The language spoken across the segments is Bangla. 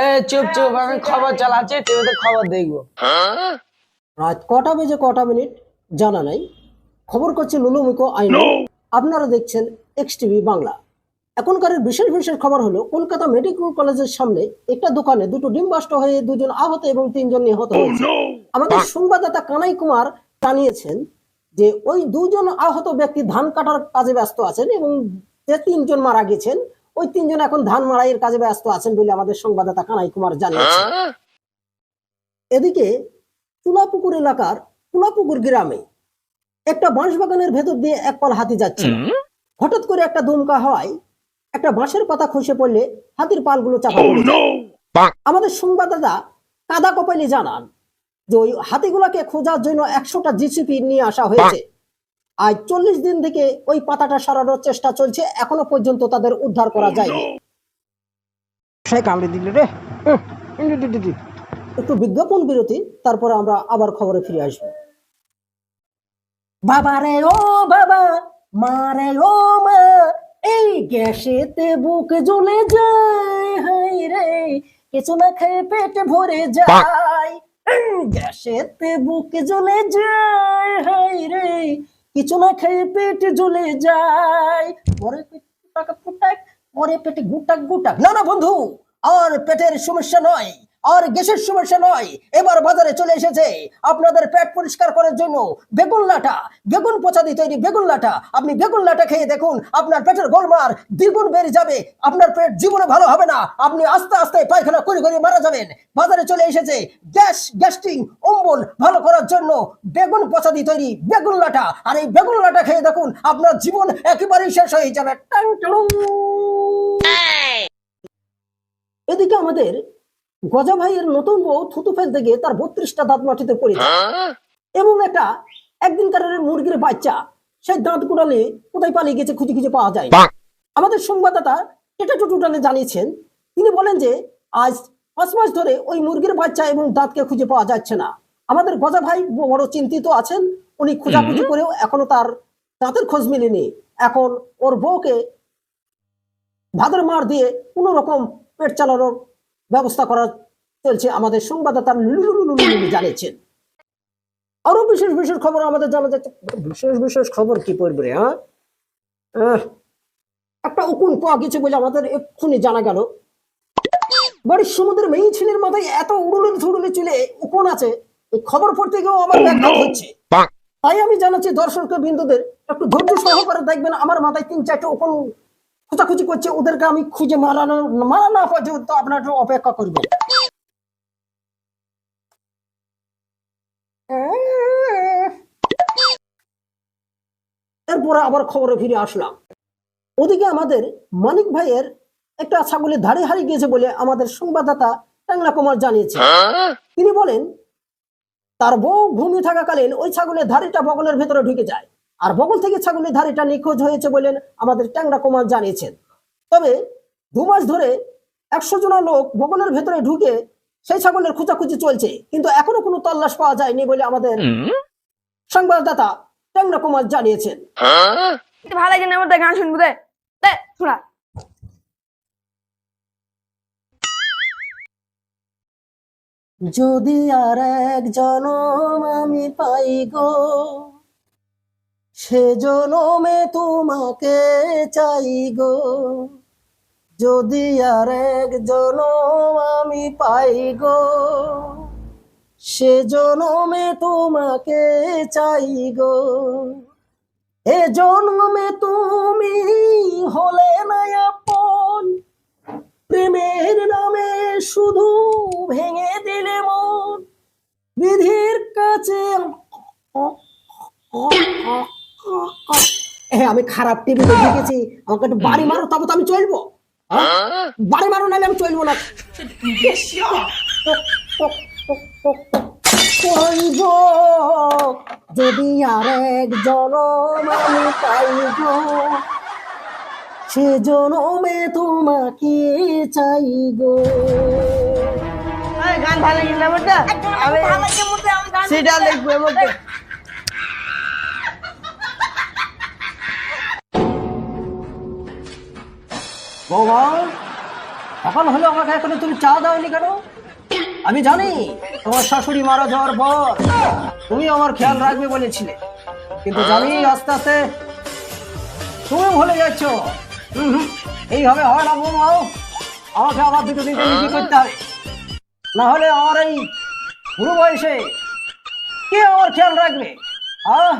এ চুপ চুপ আমি খবর চালাচ্ছি টিভিতে খবর দেখব। রাত কটা বেজে কটা মিনিট? জানা নাই। খবর করছে লুলুমুখো আইন। আপনারা দেখছেন এক্স টিভি বাংলা। এখনকার বিশেষ বিশেষ খবর হলো কলকাতা মেডিকেল কলেজের সামনে একটা দোকানে দুটো ডিম বাস্ট হয়ে দুজন আহত এবং তিনজন নিহত হয়েছে। আমাদের সংবাদদাতা কানাই কুমার জানিয়েছেন যে ওই দুজন আহত ব্যক্তি ধান কাটার কাজে ব্যস্ত আছেন এবং যে তিনজন মারা গেছেন ওই তিনজন এখন ধান মারাইয়ের কাজে ব্যস্ত আছেন বলে আমাদের সংবাদদাতা কানাই কুমার জানিয়েছেন। এদিকে তুলাপুকুর এলাকার তুলাপুকুর গ্রামে একটা বাঁশ বাগানের ভেতর দিয়ে এক পাল হাতি যাচ্ছে। হঠাৎ করে একটা দুমকা হয় একটা বাঁশের পাতা খসে পড়লে হাতির পালগুলো চাপা পড়ে আমাদের সংবাদদাতা কাদা কপালি জানান যে ওই হাতিগুলাকে খোঁজার জন্য একশোটা জিসিপি নিয়ে আসা হয়েছে। আজ চল্লিশ দিন থেকে ওই পাতাটা সরানোর চেষ্টা চলছে এখনও পর্যন্ত তাদের উদ্ধার করা যায়নি। সে কামড়ে দিল রে। উহ, ইন্ডি ডি ডি ডি। একটু বিজ্ঞাপন বিরতি তারপরে আমরা আবার খবরে ফিরে আসব। বাবা রে ও বাবা মা রে ও মা এই গ্যাসেতে বুক জ্বলে যায় হাই রে কিছু না খেয়ে পেট ভরে যায়। গ্যাসেতে বুক জ্বলে যায় কিছু না খেয়ে পেট জ্বলে যায়। পরে পেট ফুটাক ফুটাক পরে পেটে গুটাক গুটাক। না না, বন্ধু, আর পেটের সমস্যা নয়, আর গ্যাসের সমস্যা নয়। এবার বাজারে চলে এসেছে আপনাদের পেট পরিষ্কার করার জন্য বেগুন লাটা। বেগুন পচা দিয়ে তৈরি বেগুন লাটা। আপনি বেগুন লাটা খেয়ে দেখুন, আপনার পেটের গোলমার দ্বিগুণ বেড়ে যাবে। আপনার পেট জীবনে ভালো হবে না। আপনি আস্তে আস্তে পায়খানা করে করে মারা যাবেন। বাজারে চলে এসেছে গ্যাস গ্যাস্ট্রিং অম্বল ভালো করার জন্য বেগুন পচা দিয়ে তৈরি বেগুন লাটা। আর এই বেগুন লাটা খেয়ে দেখুন আপনার জীবন একেবারেই শেষ হয়ে যাবে। এদিকে আমাদের গজা ভাইয়ের নতুন বউ থুতু ফেলতে গিয়ে তার বত্রিশটা দাঁত মাটিতে পড়ে এবং একটা একদিনকার মুরগির বাচ্চা সেই দাঁত কুড়ালে কোথায় পালিয়ে গেছে খুঁজে খুঁজে পাওয়া যায়। আমাদের সংবাদদাতা এটা টুটুটানে জানিয়েছেন তিনি বলেন যে আজ পাঁচ মাস ধরে ওই মুরগির বাচ্চা এবং দাঁতকে খুঁজে পাওয়া যাচ্ছে না। আমাদের গজা ভাই বড় চিন্তিত আছেন উনি খোঁজাখুঁজি করেও এখনও তার দাঁতের খোঁজ মেলেনি। এখন ওর বউকে ভাদর মার দিয়ে কোন রকম পেট চালানোর ব্যবস্থা করা চলছে আমাদের সংবাদদাতা জানিয়েছেন। আরও বিশেষ বিশেষ খবর আমাদের জানা যাচ্ছে। বিশেষ বিশেষ খবর কি পড়বে হ্যাঁ? একটা উকুন পাওয়া গেছে বলে আমাদের এক্ষুনি জানা গেল। বাড়ির সমুদ্রের মেয়ে ছেলের মাথায় এত উড়ুলে ধুড়ুলে চলে উকুন আছে। খবর পড়তে গিয়েও আমার ব্যাঘাত হচ্ছে। তাই আমি জানাচ্ছি দর্শক বিন্দুদের একটু ধৈর্য সহকারে দেখবেন আমার মাথায় তিন চারটে উকুন খোঁজাখুঁজি করছে ওদেরকে আমি খুঁজে মারানো মারা না পর্যন্ত আপনার অপেক্ষা করবেন। এরপরে আবার খবরে ফিরে আসলাম। ওদিকে আমাদের মানিক ভাইয়ের একটা ছাগলের ধারে হারিয়ে গিয়েছে বলে আমাদের সংবাদদাতা টাংলা কুমার জানিয়েছে তিনি বলেন তার বউ ঘুমিয়ে থাকাকালীন ওই ছাগলের ধারিটা বগলের ভেতরে ঢুকে যায়। আর বগল থেকে ছাগলের ধারিটা নিখোঁজ হয়েছে বলেন আমাদের ট্যাংরা কুমার জানিয়েছেন। তবে দু মাস ধরে একশো জনা লোক বগলের ভেতরে ঢুকে সেই ছাগলের খোঁজাখুঁজি চলছে। কিন্তু এখনও কোনো তল্লাশ পাওয়া যায়নি বলে আমাদের সংবাদদাতা ট্যাংরা কুমার জানিয়েছেন। একটু ভালো লাগে না আমার গান শুনব দে শোনা। যদি আর এক জনম আমি পাই গো, সে জনমে তোমাকে চাই গো। যদি আর এক জনম আমি পাই গো, সে জনমে তোমাকে চাই গো। এ জন্মে তুমি হলে না প্রেমের নামে শুধু ভেঙে দিলে মন। বিধির কাছে আমি খারাপ টিভি দেখে গেছি আমাকে একটু বাড়ি মারো তবে তো আমি চলবো? বাড়ি মারো, নাহলে আমি চলবো না। কইব যদি এক জনম আমি পাইব সে জনমে তোমাকে চাই গো। গান ভালো লাগে না আমার আমি সেটা লিখব আমাকে বাবা সকাল হলো আমাকে এখনও তুমি চা দাওনি কেন? আমি জানি তোমার শাশুড়ি মারা যাওয়ার পর তুমি আমার খেয়াল রাখবে বলেছিলে। কিন্তু জানি আস্তে আস্তে তুমি ভুলে যাচ্ছ। এইভাবে হয় না বৌমাও আমাকে আবার দুটো তিনটে বিক্রি করতে হবে না হলে আমার এই বুড়ো বয়সে কে আমার খেয়াল রাখবে? আহ?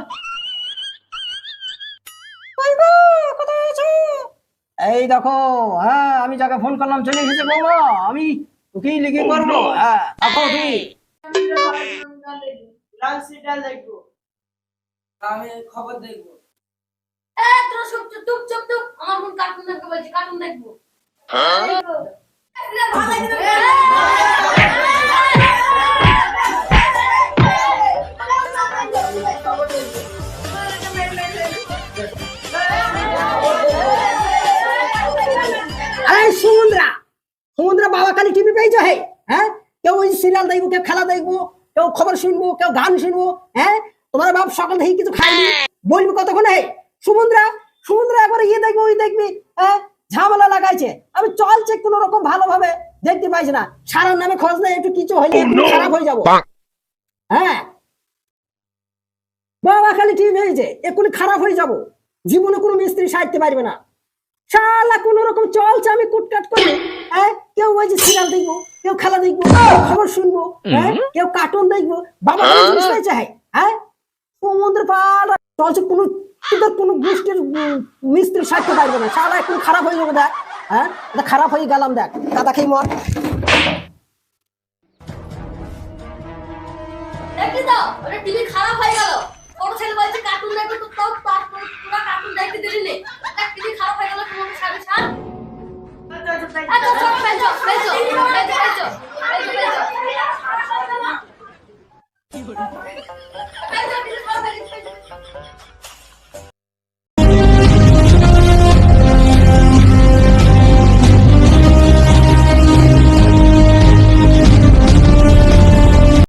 এই দেখো হ্যাঁ আমি যাকে ফোন করলাম চলে এসেছে বৌমা। আমি ওকেই লিখে করব। হ্যাঁ দেখো তুমি আমি খবর দেখব। আমার সমুদ্রা সমুদ্রা বাবা কালী টিভি পেয়েছে হে? হ্যাঁ? কেউ ওই সিরিয়াল দেখব, কেউ খেলা দেখব, কেউ খবর শুনব, কেউ গান শুনব হ্যাঁ? তোমার বাপ সকাল থেকে কিছু খাইনি বলবি কতক্ষণ হে? সমুদ্রা সমুদ্রা একবার ইয়ে দেখবে ওই দেখবি হ্যাঁ ঝামেলা লাগাইছে। আমি চলছে কোন রকম ভালোভাবে দেখতে পাইছি না। সারার নামে খোঁজ নেই একটু কিছু হইলে একটু খারাপ হয়ে যাব। হ্যাঁ। বাবা খালি টিভি হয়েছে এক্ষুনি খারাপ হয়ে যাব। জীবনে কোনো মিস্ত্রি সাজতে পারবে না। শালা কোন রকম চলছে আমি কুটকাট করি হ্যাঁ কেউ ওই যে সিরিয়াল দেখব কেউ খেলা দেখব কেউ খবর শুনব হ্যাঁ কেউ কার্টুন দেখব। বাবা জিনিস পেয়েছে হ্যাঁ? সমুদ্র পার চলছে কোনো তোদের কোনো গোষ্ঠীর উম, মিস্ত্রি সাজতে পারবে না শালা এখন খারাপ হয়ে যাবে দেখ হ্যাঁ এটা খারাপ হয়ে গেলাম দেখ কাদা খেয়ে মর টিভি খারাপ হয়ে হয়ে আচ্ছা